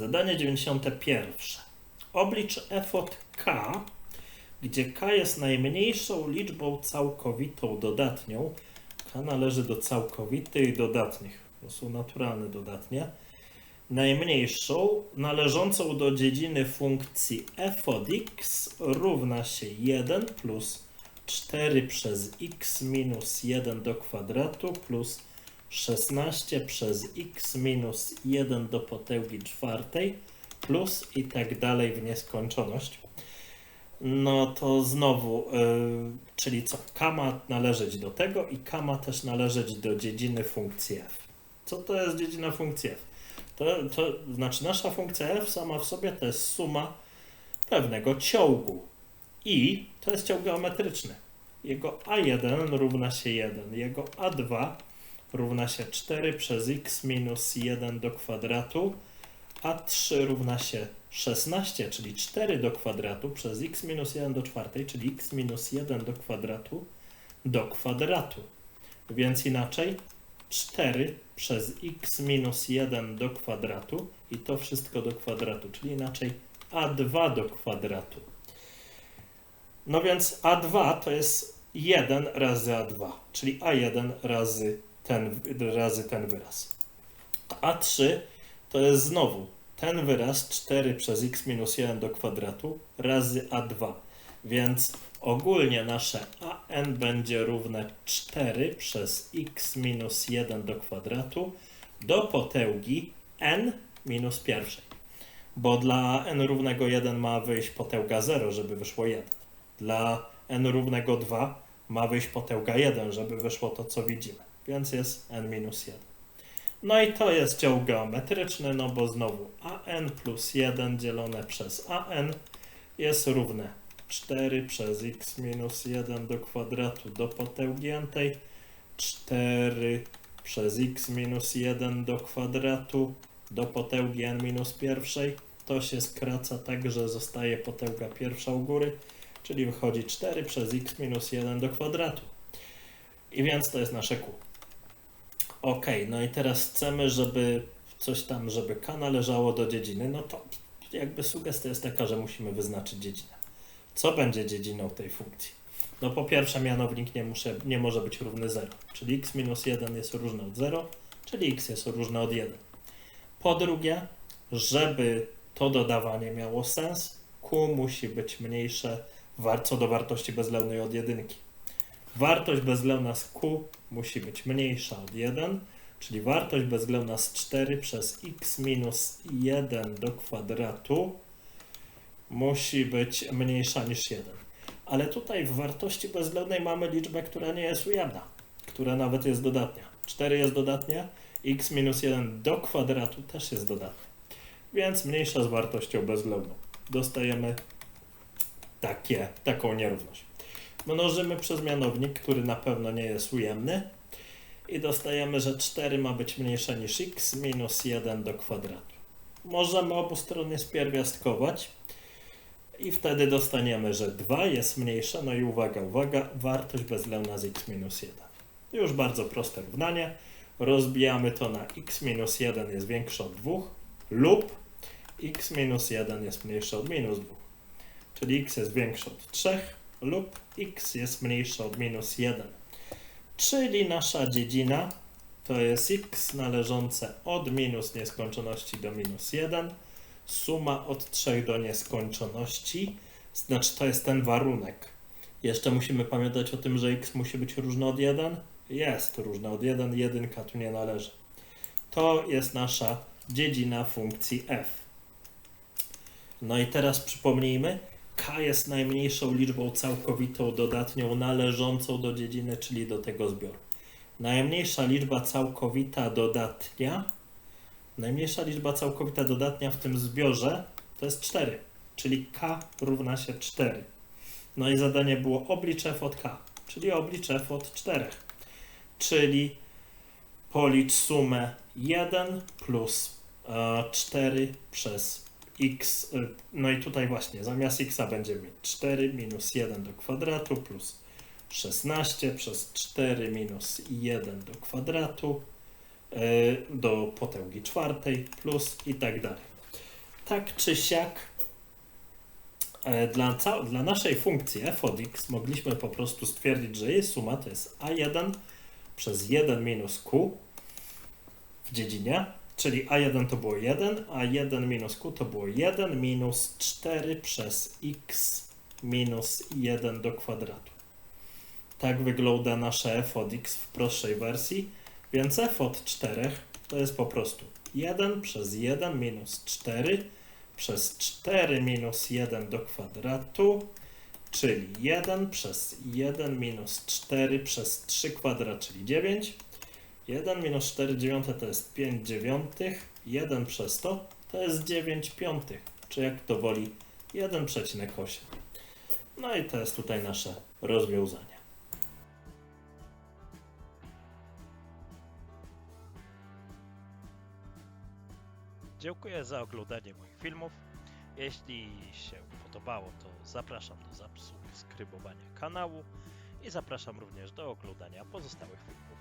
Zadanie 91. Oblicz f od k, gdzie k jest najmniejszą liczbą całkowitą dodatnią. k należy do całkowitych dodatnich. To są naturalne dodatnie. Najmniejszą należącą do dziedziny funkcji f od x równa się 1 plus 4 przez x minus 1 do kwadratu plus 16 przez x minus 1 do potęgi czwartej plus i tak dalej w nieskończoność. No to znowu, yy, czyli co? K ma należeć do tego i K ma też należeć do dziedziny funkcji f. Co to jest dziedzina funkcji f? To, to znaczy nasza funkcja f sama w sobie to jest suma pewnego ciągu. I to jest ciąg geometryczny. Jego a1 równa się 1, jego a2 równa się 4 przez x minus 1 do kwadratu, a 3 równa się 16, czyli 4 do kwadratu przez x minus 1 do czwartej, czyli x minus 1 do kwadratu do kwadratu. Więc inaczej 4 przez x minus 1 do kwadratu i to wszystko do kwadratu, czyli inaczej a2 do kwadratu. No więc a2 to jest 1 razy a2, czyli a1 razy ten, razy ten wyraz. A3 to jest znowu ten wyraz 4 przez x minus 1 do kwadratu razy A2. Więc ogólnie nasze AN będzie równe 4 przez x minus 1 do kwadratu do potęgi n minus pierwszej. Bo dla n równego 1 ma wyjść potęga 0, żeby wyszło 1. Dla n równego 2 ma wyjść potęga 1, żeby wyszło to, co widzimy więc jest n minus 1. No i to jest dział geometryczny, no bo znowu an plus 1 dzielone przez an jest równe 4 przez x minus 1 do kwadratu do potęgi tej 4 przez x minus 1 do kwadratu do potęgi n minus pierwszej. To się skraca tak, że zostaje potęga pierwsza u góry, czyli wychodzi 4 przez x minus 1 do kwadratu. I więc to jest nasze kół. Ok, no i teraz chcemy, żeby coś tam, żeby K należało do dziedziny, no to jakby sugestia jest taka, że musimy wyznaczyć dziedzinę. Co będzie dziedziną tej funkcji? No po pierwsze mianownik nie, muszę, nie może być równy 0, czyli x minus 1 jest różny od 0, czyli x jest różny od 1. Po drugie, żeby to dodawanie miało sens, q musi być mniejsze co do wartości bezlewnej od jedynki. Wartość bezwzględna z q musi być mniejsza od 1, czyli wartość bezwzględna z 4 przez x minus 1 do kwadratu musi być mniejsza niż 1. Ale tutaj w wartości bezwzględnej mamy liczbę, która nie jest ujemna, która nawet jest dodatnia. 4 jest dodatnia, x minus 1 do kwadratu też jest dodatnia. Więc mniejsza z wartością bezwzględną. Dostajemy takie, taką nierówność mnożymy przez mianownik, który na pewno nie jest ujemny i dostajemy, że 4 ma być mniejsze niż x minus 1 do kwadratu. Możemy obu strony spierwiastkować i wtedy dostaniemy, że 2 jest mniejsze, no i uwaga, uwaga, wartość bezwzględna z x minus 1. Już bardzo proste równanie. Rozbijamy to na x minus 1 jest większe od 2 lub x minus 1 jest mniejsze od minus 2. Czyli x jest większe od 3 lub x jest mniejsze od minus 1. Czyli nasza dziedzina to jest x należące od minus nieskończoności do minus 1, suma od 3 do nieskończoności, znaczy to jest ten warunek. Jeszcze musimy pamiętać o tym, że x musi być różny od 1. Jest różny od 1, jedynka tu nie należy. To jest nasza dziedzina funkcji f. No i teraz przypomnijmy, k jest najmniejszą liczbą całkowitą dodatnią należącą do dziedziny, czyli do tego zbioru. Najmniejsza liczba całkowita dodatnia, najmniejsza liczba całkowita dodatnia w tym zbiorze to jest 4, czyli k równa się 4. No i zadanie było oblicz f od k, czyli oblicz f od 4. Czyli policz sumę 1 plus 4 e, przez x, y, no i tutaj właśnie zamiast x będziemy mieć 4 minus 1 do kwadratu plus 16 przez 4 minus 1 do kwadratu y, do potęgi czwartej plus i tak dalej. tak czy siak e, dla, dla naszej funkcji f od x mogliśmy po prostu stwierdzić, że jej suma to jest a1 przez 1 minus q w dziedzinie, czyli a1 to było 1, a 1 minus q to było 1 minus 4 przez x minus 1 do kwadratu. Tak wygląda nasze f od x w prostszej wersji, więc f od 4 to jest po prostu 1 przez 1 minus 4 przez 4 minus 1 do kwadratu, czyli 1 przez 1 minus 4 przez 3 kwadrat, czyli 9. 1 minus 4 dziewiąte to jest 5 dziewiątych, 1 przez to to jest 9 piątych, czy jak to woli 1,8. No i to jest tutaj nasze rozwiązanie. Dziękuję za oglądanie moich filmów. Jeśli się podobało, to zapraszam do subskrybowania kanału i zapraszam również do oglądania pozostałych filmów.